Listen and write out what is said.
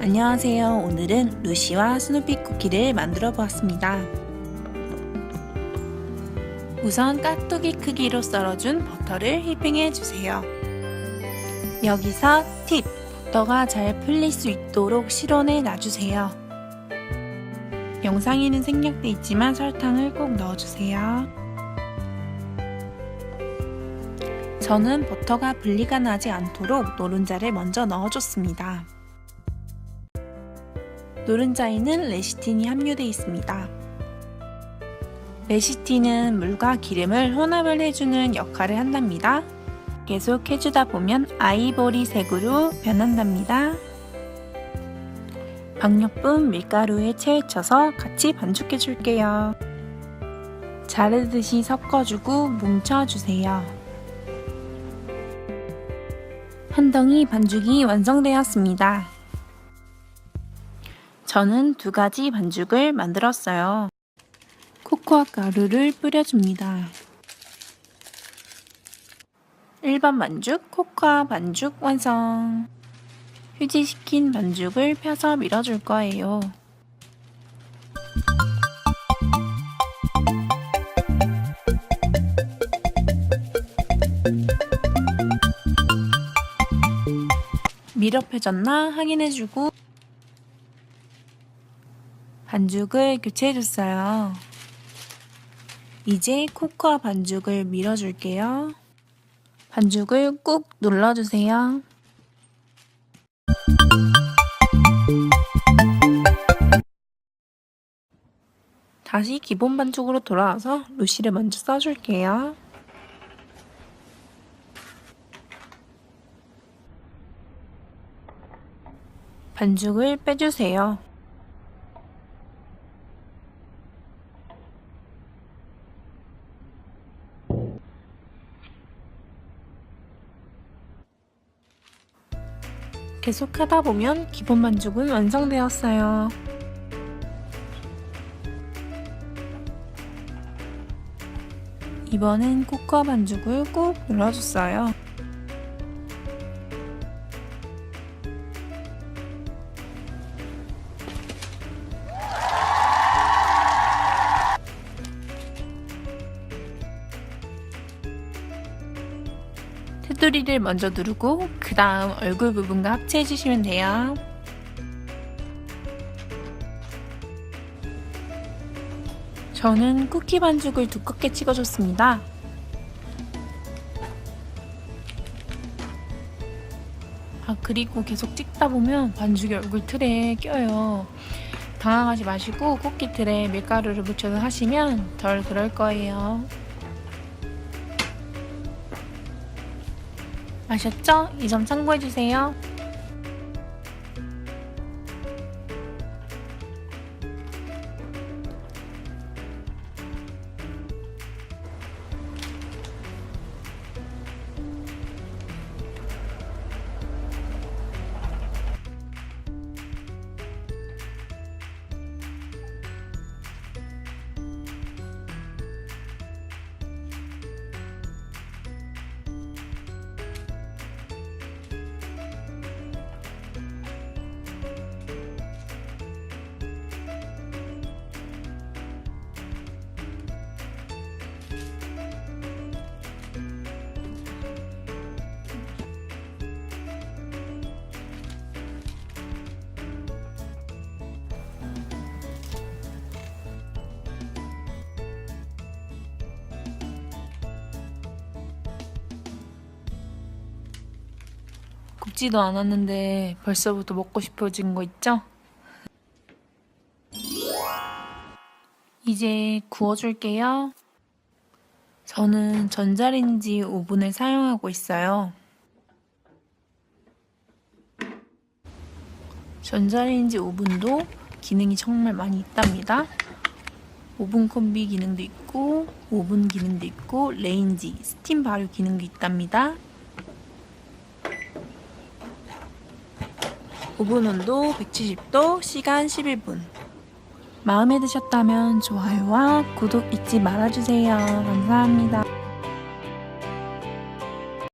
안녕하세요. 오늘은 루시와 스누피 쿠키를 만들어 보았습니다. 우선 깍두기 크기로 썰어준 버터를 휘핑해 주세요. 여기서 팁! 버터가 잘 풀릴 수 있도록 실온에 놔주세요. 영상에는 생략돼 있지만 설탕을 꼭 넣어주세요. 저는 버터가 분리가 나지 않도록 노른자를 먼저 넣어줬습니다. 노른자에는 레시틴이 함유되어 있습니다. 레시틴은 물과 기름을 혼합을 해주는 역할을 한답니다. 계속 해주다 보면 아이보리색으로 변한답니다. 박력분 밀가루에 채쳐서 같이 반죽해 줄게요. 자르듯이 섞어주고 뭉쳐주세요. 한 덩이 반죽이 완성되었습니다. 저는 두 가지 반죽을 만들었어요. 코코아 가루를 뿌려줍니다. 일반 반죽, 코코아 반죽 완성! 휴지시킨 반죽을 펴서 밀어줄 거예요. 밀어 펴졌나 확인해주고 반죽을 교체해줬어요. 이제 코코아 반죽을 밀어줄게요. 반죽을 꾹 눌러주세요. 다시 기본 반죽으로 돌아와서 루시를 먼저 써줄게요. 반죽을 빼주세요. 계속 하다 보면 기본 반죽은 완성되었어요. 이번엔 코코아 반죽을 꾹 눌러줬어요. 테두리를 먼저 누르고 그 다음 얼굴 부분과 합체해 주시면 돼요. 저는 쿠키 반죽을 두껍게 찍어줬습니다. 아 그리고 계속 찍다 보면 반죽이 얼굴 틀에 껴요. 당황하지 마시고 쿠키 틀에 밀가루를 묻혀서 하시면 덜 그럴 거예요. 아셨죠? 이 점 참고해주세요. 굽지도 않았는데 벌써부터 먹고 싶어진 거 있죠? 이제 구워줄게요. 저는 전자레인지 오븐을 사용하고 있어요. 전자레인지 오븐도 기능이 정말 많이 있답니다. 오븐 콤비 기능도 있고, 오븐 기능도 있고, 레인지, 스팀 발효 기능도 있답니다. 오븐 온도 170도, 시간 11분. 마음에 드셨다면 좋아요와 구독 잊지 말아주세요. 감사합니다.